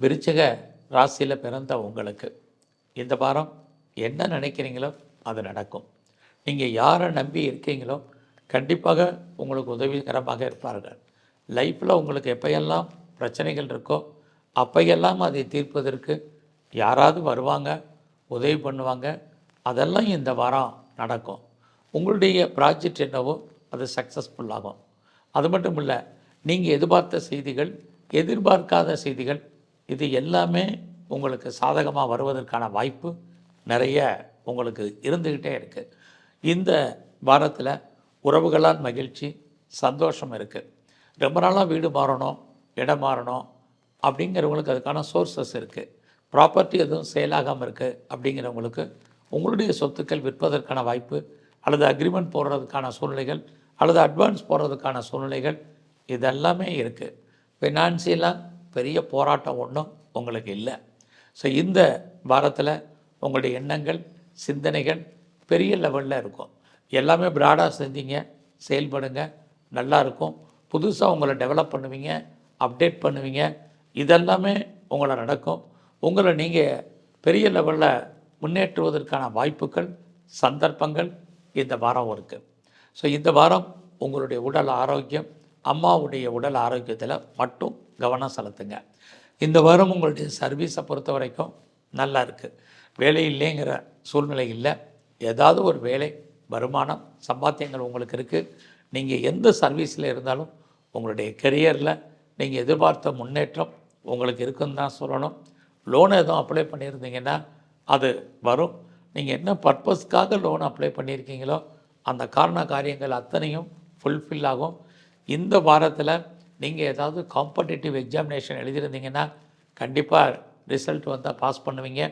விருச்சக ராசியில் பிறந்த உங்களுக்கு இந்த வாரம் என்ன நினைக்கிறீங்களோ அது நடக்கும். நீங்கள் யாரை நம்பி இருக்கீங்களோ கண்டிப்பாக உங்களுக்கு உதவிகரமாக இருப்பார்கள். லைஃப்பில் உங்களுக்கு எப்பையெல்லாம் பிரச்சனைகள் இருக்கோ அப்பையெல்லாம் அதை தீர்ப்பதற்கு யாராவது வருவாங்க உதவி பண்ணுவாங்க அதெல்லாம் இந்த வாரம் நடக்கும். உங்களுடைய ப்ராஜெக்ட் என்னவோ அது சக்ஸஸ்ஃபுல்லாகும் அது மட்டும் இல்லை நீங்கள் எதிர்பார்த்த செய்திகள் எதிர்பார்க்காத செய்திகள் இது எல்லாமே உங்களுக்கு சாதகமாக வருவதற்கான வாய்ப்பு நிறைய உங்களுக்கு இருந்துக்கிட்டே இருக்குது இந்த வாரத்தில் உறவுகளால் மகிழ்ச்சி சந்தோஷம் இருக்குது ரொம்ப நாளாக வீடு மாறணும் இடம் மாறணும் அப்படிங்கிறவங்களுக்கு அதுக்கான சோர்சஸ் இருக்குது ப்ராப்பர்ட்டி எதுவும் சேலாகாமல் இருக்குது அப்படிங்கிறவங்களுக்கு உங்களுடைய சொத்துக்கள் விற்பதற்கான வாய்ப்பு அல்லது அக்ரிமெண்ட் போடுறதுக்கான சூழ்நிலைகள் அல்லது அட்வான்ஸ் போடுறதுக்கான சூழ்நிலைகள் இதெல்லாமே இருக்குது ஃபினான்சியலாக பெரிய போராட்டம் ஒன்றும் உங்களுக்கு இல்லை. ஸோ இந்த வாரத்தில் உங்களுடைய எண்ணங்கள் சிந்தனைகள் பெரிய லெவலில் இருக்கும். எல்லாமே ப்ராடாக செஞ்சீங்க செயல்படுங்க நல்லா இருக்கும். புதுசாக உங்களை டெவலப் பண்ணுவீங்க அப்டேட் பண்ணுவீங்க. இதெல்லாமே உங்களை நடக்கும். உங்களை நீங்கள் பெரிய லெவலில் முன்னேற்றுவதற்கான வாய்ப்புகள் சந்தர்ப்பங்கள் இந்த வாரம் இருக்குது ஸோ இந்த வாரம் உங்களுடைய உடல் ஆரோக்கியம் அம்மாவுடைய உடல் ஆரோக்கியத்தில் மட்டும் கவனம் செலுத்துங்க. இந்த வாரம் உங்களுடைய சர்வீஸை பொறுத்த வரைக்கும் நல்லா இருக்குது வேலை இல்லைங்கிற சூழ்நிலை இல்லை. ஏதாவது ஒரு வேலை வருமானம் சம்பாத்தியங்கள் உங்களுக்கு இருக்குது நீங்கள் எந்த சர்வீஸில் இருந்தாலும் உங்களுடைய கெரியரில் நீங்கள் எதிர்பார்த்த முன்னேற்றம் உங்களுக்கு இருக்குன்னு தான் சொல்லணும். லோன் எதுவும் அப்ளை பண்ணியிருந்தீங்கன்னா அது வரும். நீங்கள் என்ன பர்பஸ்க்காக லோன் அப்ளை பண்ணியிருக்கீங்களோ அந்த காரண காரியங்கள் அத்தனையும் ஃபுல்ஃபில் ஆகும். இந்த வாரத்தில் நீங்கள் ஏதாவது காம்படிட்டிவ் எக்ஸாமினேஷன் எழுதியிருந்தீங்கன்னா கண்டிப்பாக ரிசல்ட் வந்தால் பாஸ் பண்ணுவீங்க.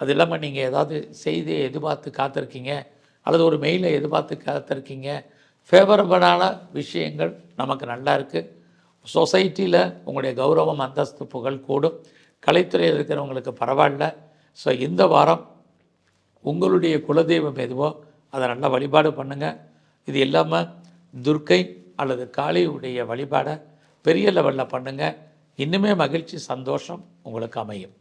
அது இல்லாமல் நீங்கள் ஏதாவது செய்தியை எதிர்பார்த்து காத்திருக்கீங்க அல்லது ஒரு மெயிலை எதிர்பார்த்து காத்திருக்கீங்க ஃபேவரபிளான விஷயங்கள் நமக்கு நல்லா இருக்குது சொசைட்டியில் உங்களுடைய கௌரவம் அந்தஸ்து புகழ் கூடும். கலைத்துறையில் இருக்கிறவங்களுக்கு பரவாயில்ல. ஸோ இந்த வாரம் உங்களுடைய குலதெய்வம் எதுவோ அதை நல்லா வழிபாடு பண்ணுங்கள் இது இல்லாமல் துர்க்கை அல்லது காளியுடைய வழிபாடை பெரிய லெவலில் பண்ணுங்கள் இன்னுமே மகிழ்ச்சி சந்தோஷம் உங்களுக்கு அமையும்.